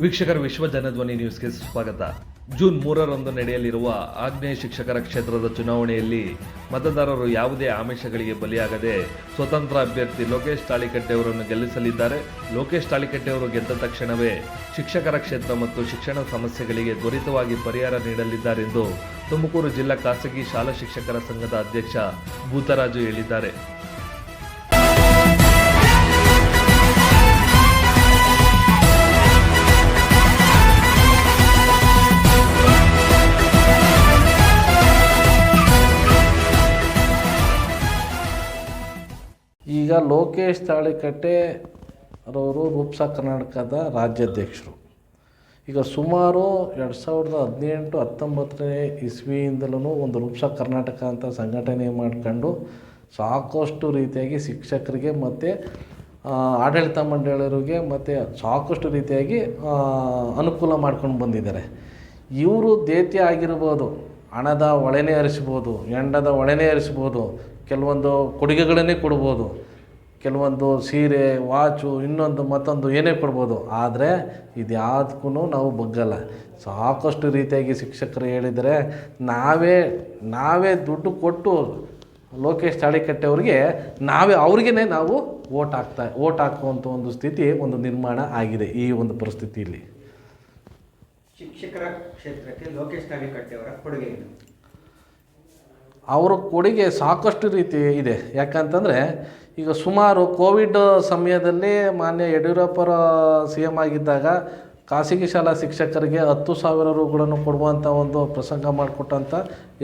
ವೀಕ್ಷಕರ ವಿಶ್ವ ಜನಧ್ವನಿ ನ್ಯೂಸ್ಗೆ ಸ್ವಾಗತ. ಜೂನ್ ಮೂರರಂದು ನಡೆಯಲಿರುವ ಆಗ್ನೇಯ ಶಿಕ್ಷಕರ ಕ್ಷೇತ್ರದ ಚುನಾವಣೆಯಲ್ಲಿ ಮತದಾರರು ಯಾವುದೇ ಆಮಿಷಗಳಿಗೆ ಬಲಿಯಾಗದೆ ಸ್ವತಂತ್ರ ಅಭ್ಯರ್ಥಿ ಲೋಕೇಶ್ ತಾಳಿಕಟ್ಟೆ ಅವರನ್ನು ಗೆಲ್ಲಿಸಲಿದ್ದಾರೆ. ಲೋಕೇಶ್ ತಾಳಿಕಟ್ಟೆ ಅವರು ಗೆದ್ದ ತಕ್ಷಣವೇ ಶಿಕ್ಷಕರ ಕ್ಷೇತ್ರ ಮತ್ತು ಶಿಕ್ಷಣ ಸಮಸ್ಯೆಗಳಿಗೆ ತ್ವರಿತವಾಗಿ ಪರಿಹಾರ ನೀಡಲಿದ್ದಾರೆಂದು ತುಮಕೂರು ಜಿಲ್ಲಾ ಖಾಸಗಿ ಶಾಲಾ ಶಿಕ್ಷಕರ ಸಂಘದ ಅಧ್ಯಕ್ಷ ಭೂತರಾಜು ಹೇಳಿದ್ದಾರೆ. ಈಗ ಲೋಕೇಶ್ ತಾಳಿಕಟ್ಟೆ ರವರು ರೂಪ್ಸಾ ಕರ್ನಾಟಕದ ರಾಜ್ಯಾಧ್ಯಕ್ಷರು. ಈಗ ಸುಮಾರು ಎರಡು ಸಾವಿರದ ಹದಿನೆಂಟು, ಹತ್ತೊಂಬತ್ತನೇ ಇಸ್ವಿಯಿಂದಲೂ ಒಂದು ರೂಪ್ಸಾ ಕರ್ನಾಟಕ ಅಂತ ಸಂಘಟನೆ ಮಾಡ್ಕೊಂಡು ಸಾಕಷ್ಟು ರೀತಿಯಾಗಿ ಶಿಕ್ಷಕರಿಗೆ ಮತ್ತು ಆಡಳಿತ ಮಂಡಳಿಯರಿಗೆ ಮತ್ತು ಸಾಕಷ್ಟು ರೀತಿಯಾಗಿ ಅನುಕೂಲ ಮಾಡ್ಕೊಂಡು ಬಂದಿದ್ದಾರೆ. ಇವರು ದೇತಿ ಆಗಿರ್ಬೋದು ಹಣದ ಒಳೆನೇ ಹರಿಸ್ಬೋದು ಎಂಡದ ಒಳೆನೇ ಹರಿಸ್ಬೋದು ಕೆಲವೊಂದು ಕೊಡುಗೆಗಳನ್ನೇ ಕೊಡ್ಬೋದು, ಕೆಲವೊಂದು ಸೀರೆ ವಾಚು ಇನ್ನೊಂದು ಮತ್ತೊಂದು ಏನೇ ಕೊಡ್ಬೋದು. ಆದರೆ ಇದ್ಯಾವುದಕ್ಕೂ ನಾವು ಬಗ್ಗಲ್ಲ. ಸಾಕಷ್ಟು ರೀತಿಯಾಗಿ ಶಿಕ್ಷಕರು ಹೇಳಿದರೆ ನಾವೇ ನಾವೇ ದುಡ್ಡು ಕೊಟ್ಟು ಲೋಕೇಶ್ ತಾಳಿಕಟ್ಟೆ ಅವ್ರಿಗೆ ನಾವೇ ಅವ್ರಿಗೇ ನಾವು ಓಟ್ ಹಾಕ್ತಾ ಓಟ್ ಹಾಕುವಂಥ ಒಂದು ಸ್ಥಿತಿ, ಒಂದು ನಿರ್ಮಾಣ ಆಗಿದೆ ಈ ಒಂದು ಪರಿಸ್ಥಿತಿಯಲ್ಲಿ. ಶಿಕ್ಷಕರ ಕ್ಷೇತ್ರಕ್ಕೆ ಲೋಕೇಶ್ ತಾಳಿಕಟ್ಟೆಯವರ ಕೊಡುಗೆ ಏನು ಅವರ ಕೊಡುಗೆ ಸಾಕಷ್ಟು ರೀತಿ ಇದೆ. ಯಾಕಂತಂದರೆ ಈಗ ಸುಮಾರು ಕೋವಿಡ್ ಸಮಯದಲ್ಲಿ ಮಾನ್ಯ ಯಡಿಯೂರಪ್ಪರ ಸಿ ಎಂ ಆಗಿದ್ದಾಗ ಖಾಸಗಿ ಶಾಲಾ ಶಿಕ್ಷಕರಿಗೆ ಹತ್ತು ಸಾವಿರ ರುಗಳನ್ನು ಕೊಡುವಂಥ ಒಂದು ಪ್ರಸಂಗ ಮಾಡಿಕೊಟ್ಟಂಥ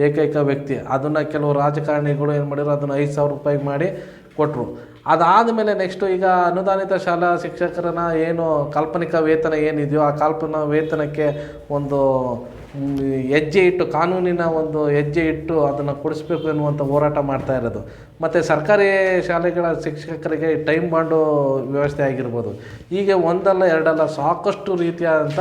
ಏಕೈಕ ವ್ಯಕ್ತಿ. ಅದನ್ನು ಕೆಲವು ರಾಜಕಾರಣಿಗಳು ಏನು ಮಾಡಿದ್ರು ಅದನ್ನು ಐದು ಸಾವಿರ ರೂಪಾಯಿಗೆ ಮಾಡಿ ಕೊಟ್ಟರು ಅದಾದಮೇಲೆ ನೆಕ್ಸ್ಟು ಈಗ ಅನುದಾನಿತ ಶಾಲಾ ಶಿಕ್ಷಕರನ್ನ ಏನು ಕಾಲ್ಪನಿಕ ವೇತನ ಏನಿದೆಯೋ ಆ ಕಾಲ್ಪನಿಕ ವೇತನಕ್ಕೆ ಒಂದು ಹೆಜ್ಜೆ ಇಟ್ಟು ಕಾನೂನಿನ ಒಂದು ಹೆಜ್ಜೆ ಇಟ್ಟು ಅದನ್ನು ಕೊಡಿಸ್ಬೇಕು ಎನ್ನುವಂಥ ಹೋರಾಟ ಮಾಡ್ತಾ ಇರೋದು. ಮತ್ತು ಸರ್ಕಾರಿ ಶಾಲೆಗಳ ಶಿಕ್ಷಕರಿಗೆ ಟೈಮ್ ಬಾಂಡು ವ್ಯವಸ್ಥೆ ಆಗಿರ್ಬೋದು. ಹೀಗೆ ಒಂದಲ್ಲ ಎರಡಲ್ಲ ಸಾಕಷ್ಟು ರೀತಿಯಾದಂಥ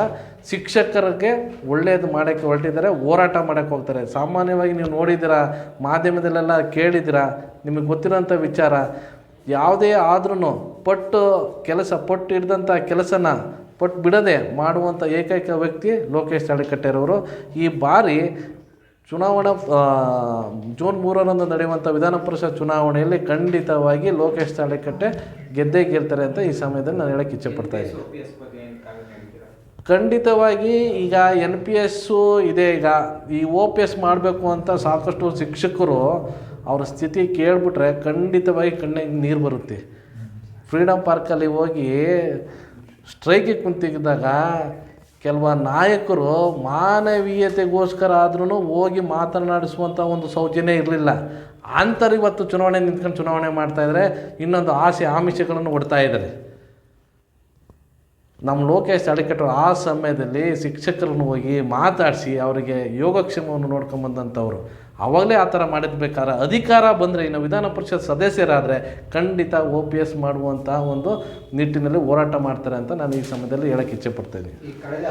ಶಿಕ್ಷಕರಿಗೆ ಒಳ್ಳೆಯದು ಮಾಡೋಕ್ಕೆ ಹೊರಟಿದ್ದಾರೆ, ಹೋರಾಟ ಮಾಡೋಕ್ಕೆ ಹೋಗ್ತಾರೆ. ಸಾಮಾನ್ಯವಾಗಿ ನೀವು ನೋಡಿದ್ದೀರಾ, ಮಾಧ್ಯಮದಲ್ಲೆಲ್ಲ ಕೇಳಿದ್ದೀರಾ, ನಿಮಗೆ ಗೊತ್ತಿರೋಂಥ ವಿಚಾರ. ಯಾವುದೇ ಆದ್ರೂ ಪಟ್ಟು ಕೆಲಸ, ಪಟ್ಟು ಹಿಡ್ದಂಥ ಕೆಲಸನ ಪಟ್ಟು ಬಿಡದೆ ಮಾಡುವಂಥ ಏಕೈಕ ವ್ಯಕ್ತಿ ಲೋಕೇಶ್ ತಾಳಿಕಟ್ಟೆರವರು ಈ ಬಾರಿ ಚುನಾವಣಾ ಜೂನ್ ಮೂರರಂದು ನಡೆಯುವಂಥ ವಿಧಾನ ಪರಿಷತ್ ಚುನಾವಣೆಯಲ್ಲಿ ಖಂಡಿತವಾಗಿ ಲೋಕೇಶ್ ತಾಳಿಕಟ್ಟೆ ಗೆದ್ದೇ ಗೆಲ್ತಾರೆ ಅಂತ ಈ ಸಮಯದಲ್ಲಿ ನಾನು ಹೇಳಕ್ಕೆ ಇಚ್ಛೆಪಡ್ತಾ ಇದ್ದೀನಿ. ಖಂಡಿತವಾಗಿ ಈಗ ಎನ್ ಪಿ ಎಸ್ಸು ಇದೆ ಈಗ. ಈ ಓ ಪಿ ಎಸ್ ಮಾಡಬೇಕು ಅಂತ ಸಾಕಷ್ಟು ಶಿಕ್ಷಕರು ಅವರ ಸ್ಥಿತಿ ಕೇಳಿಬಿಟ್ರೆ ಖಂಡಿತವಾಗಿ ಕಣ್ಣಿಗೆ ನೀರು ಬರುತ್ತೆ. ಫ್ರೀಡಮ್ ಪಾರ್ಕಲ್ಲಿ ಹೋಗಿ ಸ್ಟ್ರೈಕಿಗೆ ಕುಂತಿದ್ದಾಗ ಕೆಲವು ನಾಯಕರು ಮಾನವೀಯತೆಗೋಸ್ಕರ ಆದ್ರೂ ಹೋಗಿ ಮಾತನಾಡಿಸುವಂಥ ಒಂದು ಸೌಜನ್ಯ ಇರಲಿಲ್ಲ. ಅಂಥವ್ರು ಇವತ್ತು ಚುನಾವಣೆ ನಿಂತ್ಕೊಂಡು ಚುನಾವಣೆ ಮಾಡ್ತಾಯಿದ್ದಾರೆ ಇನ್ನೊಂದು ಆಸೆ ಆಮಿಷಗಳನ್ನು ಒಡ್ತಾ ಇದ್ದಾರೆ. ನಮ್ಮ ಲೋಕೇಶ್ ಅಡಿಕಟ್ಟರು ಆ ಸಮಯದಲ್ಲಿ ಶಿಕ್ಷಕರನ್ನು ಹೋಗಿ ಮಾತಾಡಿಸಿ ಅವರಿಗೆ ಯೋಗಕ್ಷೇಮವನ್ನು ನೋಡ್ಕೊಂಬಂದಂಥವ್ರು ಅವಾಗಲೇ ಆ ಥರ ಮಾಡಿದ್ಬೇಕಾದ್ರೆ ಅಧಿಕಾರ ಬಂದರೆ ಇನ್ನು ವಿಧಾನ ಪರಿಷತ್ ಸದಸ್ಯರಾದರೆ ಖಂಡಿತ ಒ ಪಿ ಎಸ್ ಮಾಡುವಂತಹ ಒಂದು ನಿಟ್ಟಿನಲ್ಲಿ ಹೋರಾಟ ಮಾಡ್ತಾರೆ ಅಂತ ನಾನು ಈ ಸಮಯದಲ್ಲಿ ಹೇಳಕ್ಕೆ ಕಳೆದ